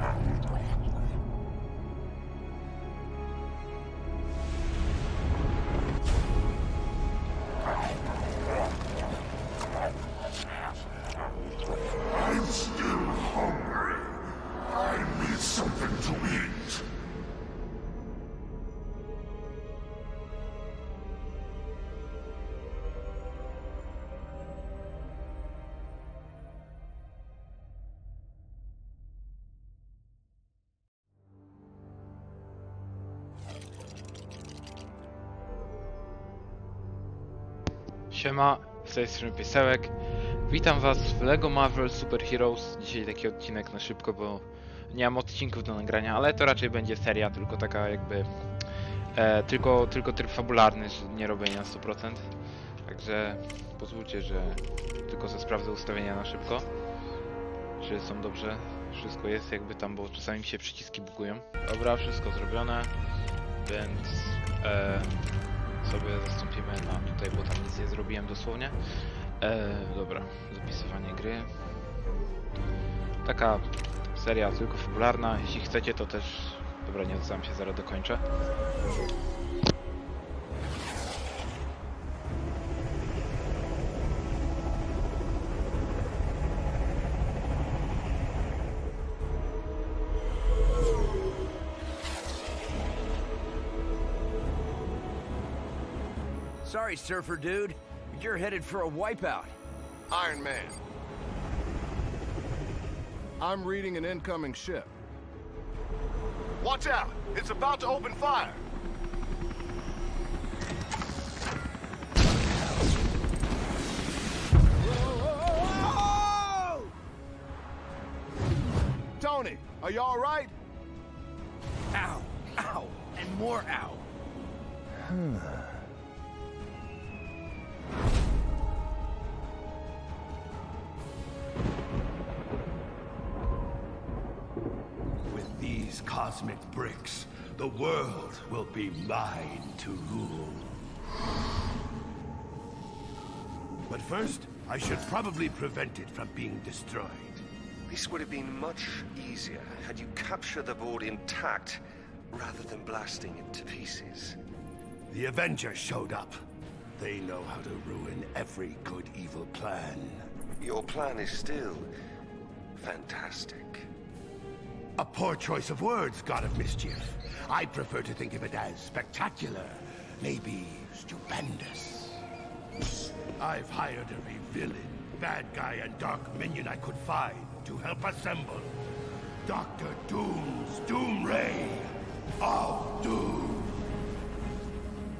Tower. Siema, z tej strony Piesełek. Witam was w LEGO Marvel Super Heroes. Dzisiaj taki odcinek na szybko, bo nie mam odcinków do nagrania, ale to raczej będzie seria, tylko taka jakby... E, tylko, tylko tryb fabularny, nie robię na 100%. Także pozwólcie, że tylko ze sprawdzę ustawienia na szybko. Czy są dobrze? Wszystko jest jakby tam, bo czasami mi się przyciski bugują. Dobra, wszystko zrobione, więc... E, sobie zastąpimy na tutaj, bo tam nic nie zrobiłem dosłownie. E, dobra, zapisywanie gry. Taka seria tylko fabularna. Jeśli chcecie, to też. Dobra, nie sam się zaraz dokończę. Sorry, surfer dude. You're headed for a wipeout. Iron Man. I'm reading an incoming ship. Watch out! It's about to open fire! Tony, are you all right? Ow, ow, and more ow. Hmm. Cosmic bricks, the world will be mine to rule. But first, I should probably prevent it from being destroyed. This would have been much easier had you captured the board intact rather than blasting it to pieces. The Avengers showed up. They know how to ruin every good evil plan. Your plan is still fantastic. A poor choice of words, God of Mischief. I prefer to think of it as spectacular, maybe stupendous. I've hired every villain, bad guy, and dark minion I could find to help assemble Doctor Doom's Doom Ray of Doom.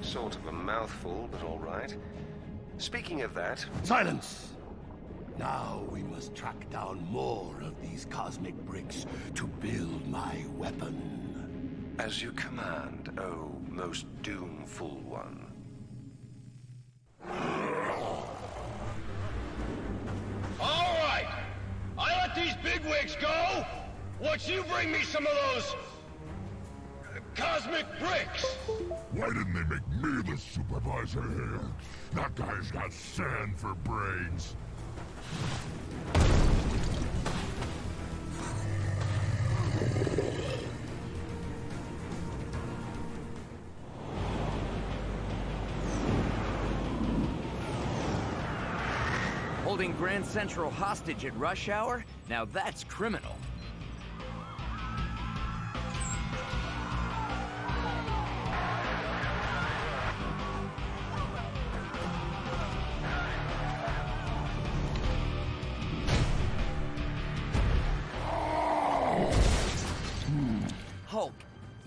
Sort of a mouthful, but all right. Speaking of that, Silence! Now we must track down more of these cosmic bricks to build my weapon. as you command, oh most doomful one. All right. I let these bigwigs go. Once you bring me some of those cosmic bricks. Why didn't they make me the supervisor here? That guy's got sand for brains. Holding Grand Central hostage at rush hour? Now that's criminal.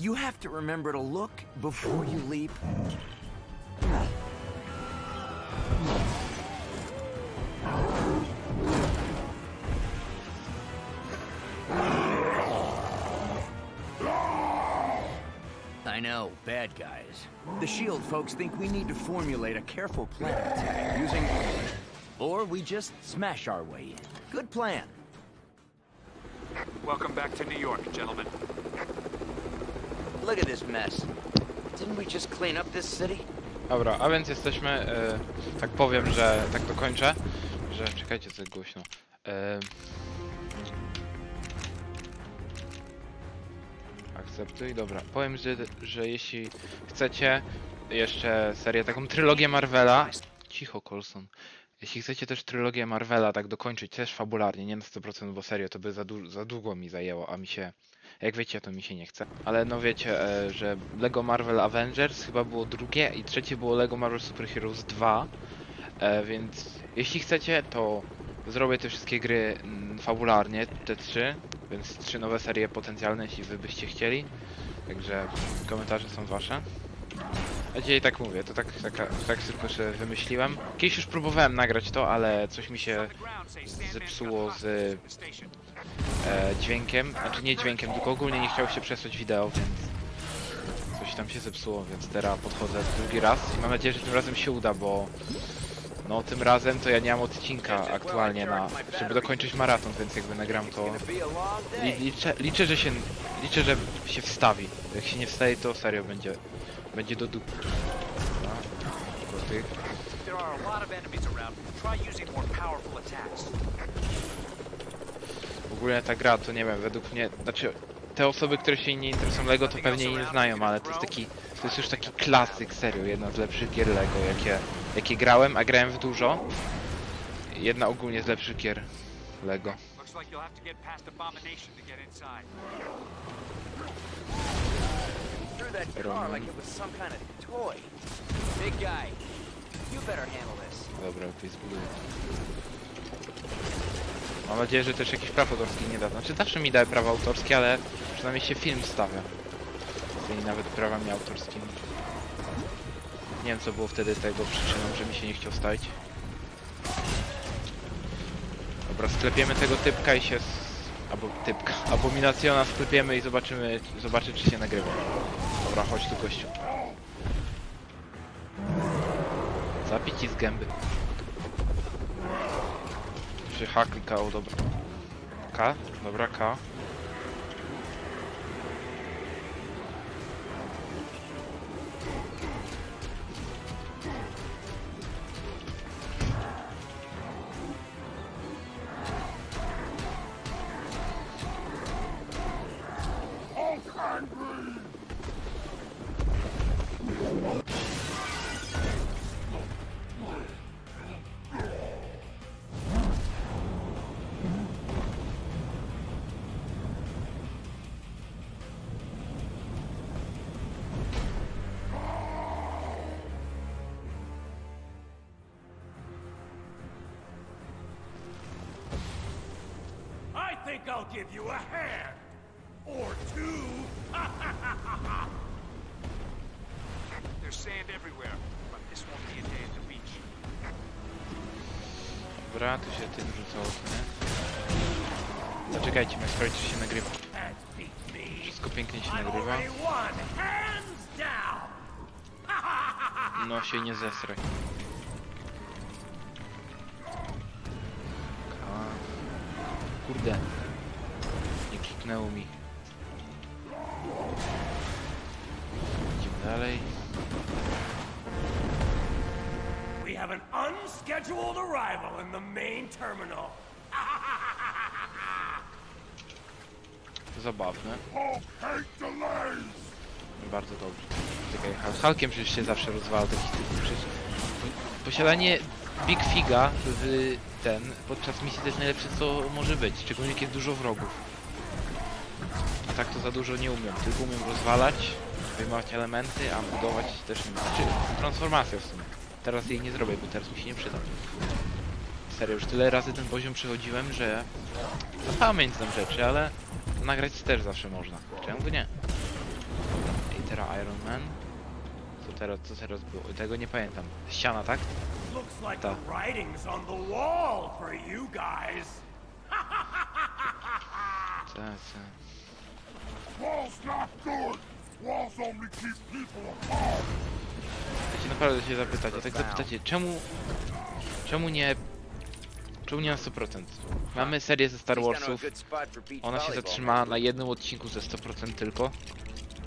You have to remember to look before you leap. I know, bad guys. The SHIELD folks think we need to formulate a careful plan attack using. Or we just smash our way in. Good plan. Welcome back to New York, gentlemen. Look at this mess. Didn't we just clean up this city? Dobra, a więc jesteśmy, e, tak powiem, że tak dokończę, że czekajcie co głośno. E, akceptuj, dobra. Powiem, że, że jeśli chcecie jeszcze serię, taką trylogię Marvela, cicho Colson, jeśli chcecie też trylogię Marvela tak dokończyć też fabularnie, nie na 100%, bo serio to by za, za długo mi zajęło, a mi się, jak wiecie, to mi się nie chce. Ale no wiecie, e, że Lego Marvel Avengers chyba było drugie i trzecie było Lego Marvel Super Heroes 2, e, więc jeśli chcecie, to zrobię te wszystkie gry mm, fabularnie, te trzy, więc trzy nowe serie potencjalne, jeśli wy byście chcieli. Także komentarze są wasze. A dzisiaj tak mówię, to tak, taka, tak tylko sobie wymyśliłem. Kiedyś już próbowałem nagrać to, ale coś mi się zepsuło z e, dźwiękiem, znaczy nie dźwiękiem, tylko ogólnie nie chciało się przesłać wideo, więc coś tam się zepsuło, więc teraz podchodzę drugi raz i mam nadzieję, że tym razem się uda, bo no tym razem to ja nie mam odcinka aktualnie na, żeby dokończyć maraton, więc jakby nagram to li, liczę, liczę, że się liczę, że się wstawi. Jak się nie wstawi, to serio będzie będzie do dupy. Ogólnie ta gra to nie wiem, według mnie, znaczy te osoby, które się nie interesują Lego to pewnie jej nie znają, ale to jest taki, to jest już taki klasyk, serio, jedna z lepszych gier Lego, jakie, jakie grałem, a grałem w dużo. Jedna ogólnie z lepszych gier Lego. Dobra, to jest zbuduję. Mam nadzieję, że też jakiś praw autorskich nie da. Znaczy zawsze mi daje prawa autorskie, ale przynajmniej się film stawia. Czyli nawet prawami autorskimi. Nie wiem co było wtedy tego przyczyną, że mi się nie chciał stawić. Dobra, sklepiemy tego typka i się... s- Albo typka. Abominacjona sklepiemy i zobaczymy, zobaczy czy się nagrywa. Dobra, chodź tu gościu. Zapić ci z gęby. Czy H klikał, dobra. K? Dobra, K. I'll give you a hand. Or two. There's sand everywhere, but this won't be a day at the beach. Dobra, tu się tym rzucało, co nie? Zaczekajcie, mnie sprawdzić, czy się nagrywa. Wszystko pięknie się nagrywa. No się nie zesraj. Kurde. Kliknęło mi. Idziemy dalej. We have an unscheduled arrival in the main terminal. Zabawne. Bardzo dobrze. Czekaj, Hulkiem przecież się zawsze rozwala taki typ. Przecież po- posiadanie Big Figa w ten podczas misji to jest najlepsze co może być, szczególnie kiedy jest dużo wrogów. A tak to za dużo nie umiem, tylko umiem rozwalać, wyjmować elementy, a budować też nie Znaczy transformacja w sumie. Teraz jej nie zrobię, bo teraz mi się nie przyda. Serio, już tyle razy ten poziom przechodziłem, że na pamięć znam rzeczy, ale nagrać też zawsze można. Czemu nie? I teraz Iron Man. Co teraz, co teraz było? Tego nie pamiętam. Ściana, tak? Looks like Ta. the writing's on the wall for you guys. Co, co? Chcecie naprawdę się zapytać, a tak zapytacie, czemu... Czemu nie... Czemu nie na 100%? Mamy serię ze Star a Warsów, ona się zatrzymała na jednym odcinku ze 100% tylko.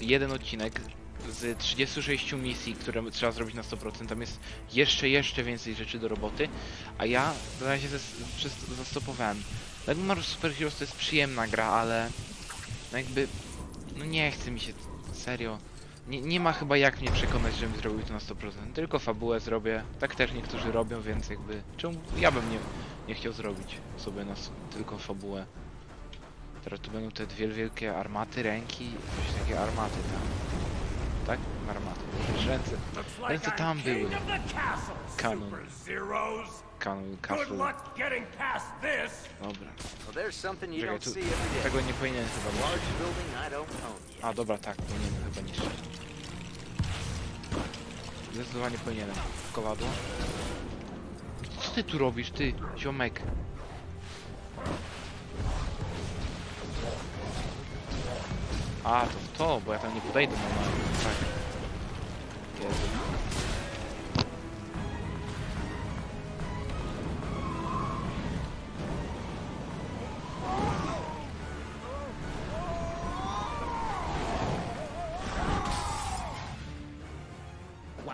Jeden odcinek z 36 misji, które trzeba zrobić na 100%, tam jest jeszcze, jeszcze więcej rzeczy do roboty, a ja na razie zastopowałem. Lego Marvel Super Heroes to jest przyjemna gra, ale no jakby, no nie chce mi się, serio. Nie, nie ma chyba jak mnie przekonać, żebym zrobił to na 100%. Tylko fabułę zrobię, tak też niektórzy robią, więc jakby, czemu ja bym nie, nie chciał zrobić sobie na tylko fabułę. Teraz tu będą te dwie wielkie armaty, ręki, jakieś takie armaty tam. Tak? Przecież Ręce, ręce tam były. Kanon. Kanon, castle. Dobra. Czekaj, tu, tego nie powinienem chyba yet. A dobra, tak, powinienem chyba niszczyć. Zdecydowanie powinienem. Kowadło. Co ty tu robisz, ty, ziomek? A, to w to, bo ja tam nie podejdę. Tak. Jezu. Wow.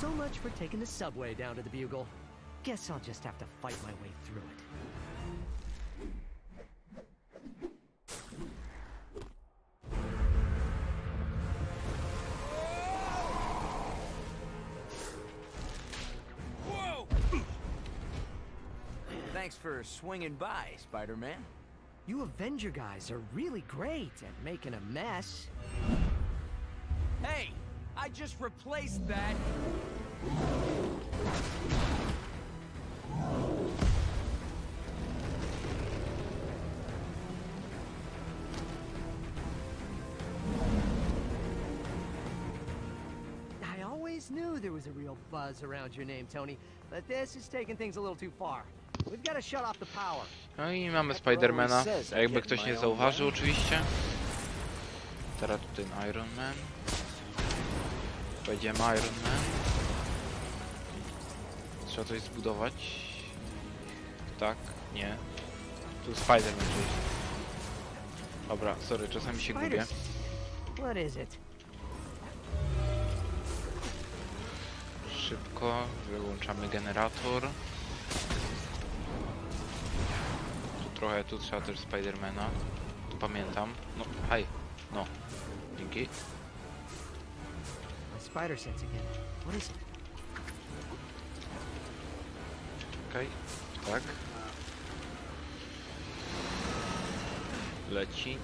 So much for taking the subway down to the Bugle. Guess I'll just have to fight my way through it. For swinging by, Spider-Man. You Avenger guys are really great at making a mess. Hey, I just replaced that. I always knew there was a real buzz around your name, Tony, but this is taking things a little too far. No i mamy Spidermana, jakby ktoś nie zauważył oczywiście. Teraz tu ten Iron Man. Pojedziemy Iron Man. Trzeba coś zbudować. Tak, nie. Tu Spiderman gdzieś. Dobra, sorry, czasami się gubię. Szybko wyłączamy generator. Trochę, tu trzeba też Spidermana. Tu pamiętam. No, hej. No. Dzięki. Spider sense again. What is it? Okej, tak. Leci.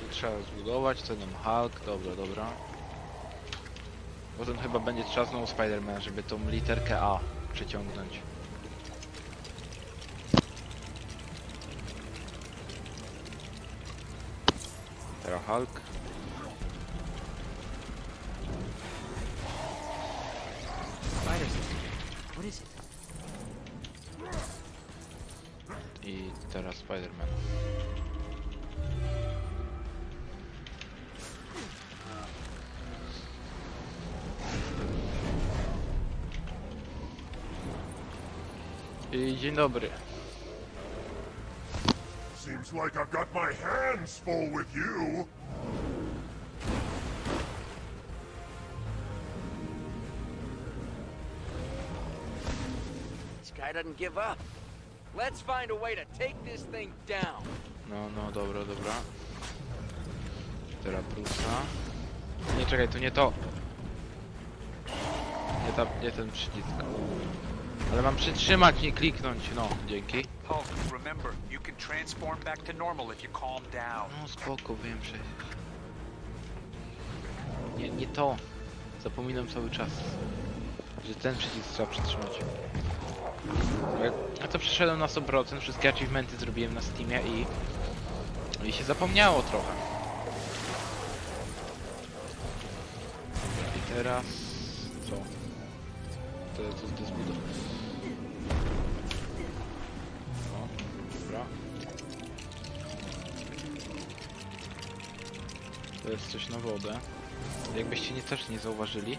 Tu trzeba zbudować, co nam Hulk, dobra, dobra. Potem chyba będzie trzeba znowu Spider-Man, żeby tą literkę A przeciągnąć. Teraz Hulk. I teraz Spider-Man. I dzień dobry. Seems like I've got my hands full with you. This guy doesn't give up. Let's find a way to take this thing down. No, no, dobra, dobra. Teraz Bruce'a. Nie, czekaj, to nie to. Nie, ta, nie ten przycisk. Ale mam przytrzymać, nie kliknąć. No, dzięki. Hulk, remember, you can transform back to normal if you calm down. No spoko, wiem przecież. Nie, nie to. Zapominam cały czas. Że ten przycisk trzeba przytrzymać. Ja to przeszedłem na 100%, wszystkie achievementy zrobiłem na Steamie i... I się zapomniało trochę. I teraz... Co? To, to, to zbudować. O, To jest coś na wodę. Jakbyście nie też nie zauważyli.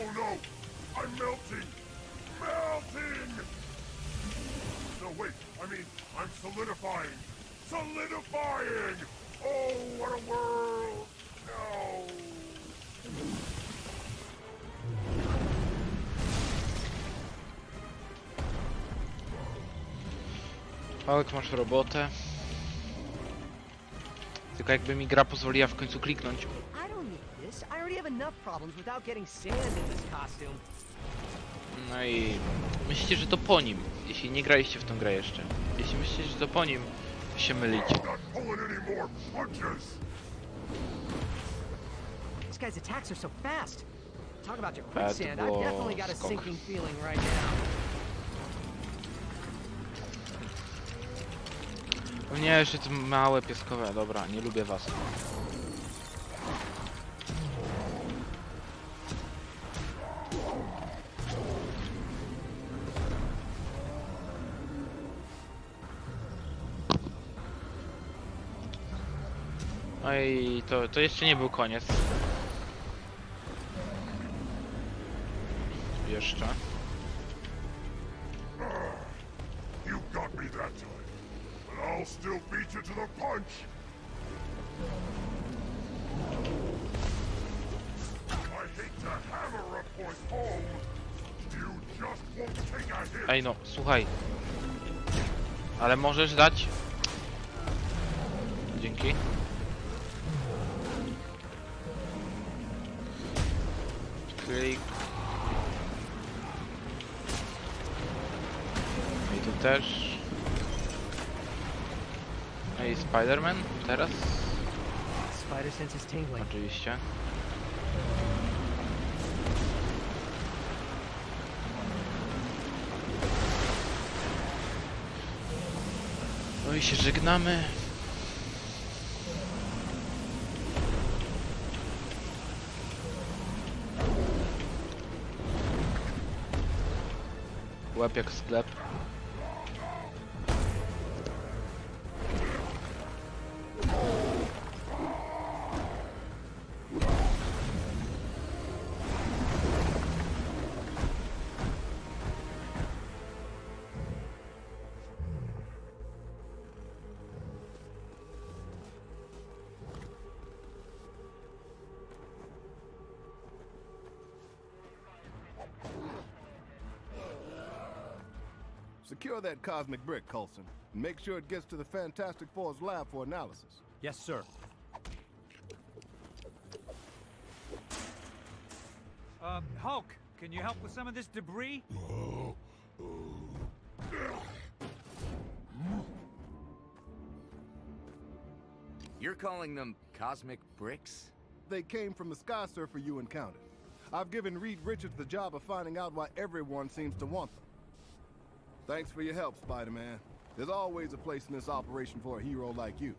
Oh no! I'm melting! Melting! No wait, I mean, I'm solidifying! Solidifying! Oh, what a world! No! Alk, masz robotę. Tylko jakby mi gra pozwoliła w końcu kliknąć. I don't need this. I already have enough problems without getting sand in this costume. No i myślicie, że to po nim, jeśli nie graliście w tą grę jeszcze. Jeśli myślicie, że to po nim, się mylicie. This guy's attacks are so fast. Talk about your Bad quicksand. I've definitely got a skok. sinking feeling right now. Nie, jeszcze te małe pieskowe, dobra, nie lubię was. No i to, to jeszcze nie był koniec. Jeszcze. You got me that time. I'll still beat you to the punch. I hate to hammer a point home. You just won't take a hit. Ej no, słuchaj. Ale możesz dać? Dzięki. Klik. I tu też. Ej, Spider-Man? Teraz? Spider sense is tingling. Oczywiście. No i się żegnamy. Łeb jak sklep. Secure that cosmic brick, Coulson. And make sure it gets to the Fantastic Four's lab for analysis. Yes, sir. Uh, Hulk, can you help with some of this debris? You're calling them cosmic bricks? They came from the sky surfer you encountered. I've given Reed Richards the job of finding out why everyone seems to want them. Thanks for your help, Spider-Man. There's always a place in this operation for a hero like you.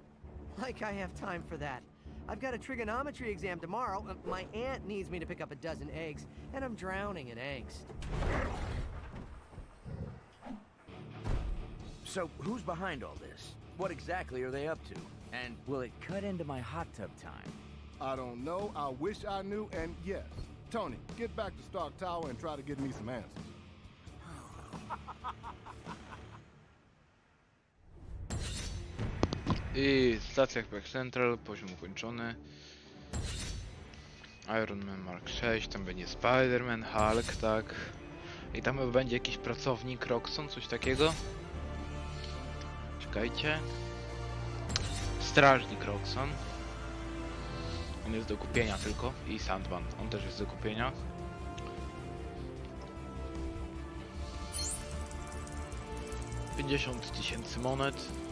Like I have time for that. I've got a trigonometry exam tomorrow. uh, My aunt needs me to pick up a dozen eggs, and I'm drowning in angst. So, who's behind all this? What exactly are they up to? And will it cut into my hot tub time? I don't know, I wish I knew, and yes. Tony, get back to Stark Tower and try to get me some answers. I stacja Back Central, poziom ukończony. Iron Man Mark 6, tam będzie Spider-Man, Hulk, tak. I tam będzie jakiś pracownik Roxxon, coś takiego. Czekajcie. Strażnik Roxxon. On jest do kupienia tylko. I Sandman, on też jest do kupienia. Pięćdziesiąt tysięcy monet.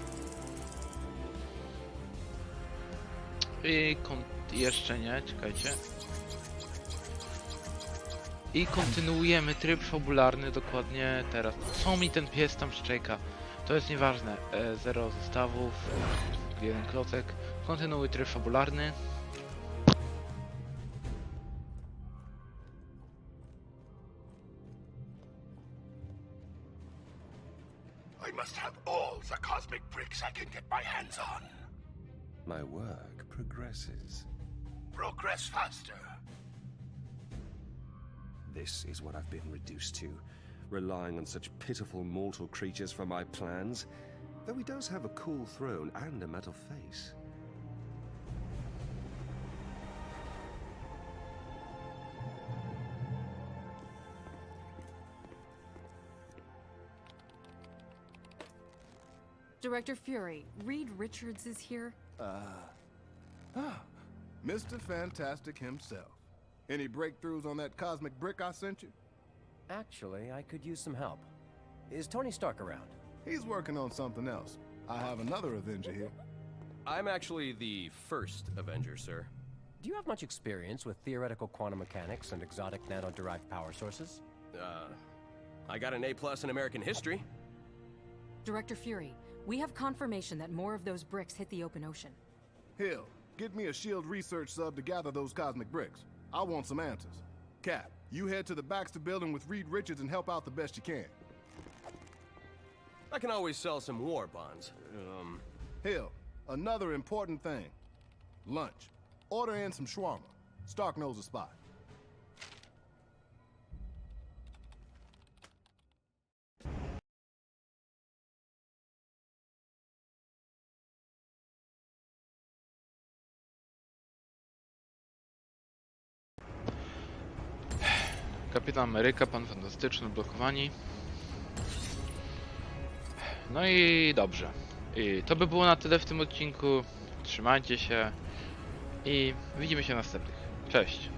I jeszcze nie, czekajcie. I kontynuujemy tryb fabularny dokładnie teraz. Co mi ten pies tam szczeka? To jest nieważne. E, zero zestawów, jeden klocek. Kontynuuj tryb fabularny. I must have all the cosmic bricks I can get my hands on. My work progresses. Progress faster. This is what I've been reduced to, relying on such pitiful mortal creatures for my plans. Though he does have a cool throne and a metal face. Director Fury, Reed Richards is here. Uh. Mr. Fantastic himself. Any breakthroughs on that cosmic brick I sent you? Actually, I could use some help. Is Tony Stark around? He's working on something else. I have another Avenger here. I'm actually the first Avenger, sir. Do you have much experience with theoretical quantum mechanics and exotic nano-derived power sources? Uh, I got an A plus in American history. Director Fury, we have confirmation that more of those bricks hit the open ocean. Hill, get me a SHIELD research sub to gather those cosmic bricks. I want some answers. Cap, you head to the Baxter building with Reed Richards and help out the best you can. I can always sell some war bonds. Um, Hill, another important thing. Lunch. Order in some shawarma. Stark knows a spot. Kapitan Ameryka, Pan Fantastyczny, blokowani. No i dobrze. I to by było na tyle w tym odcinku. Trzymajcie się i widzimy się w następnych. Cześć.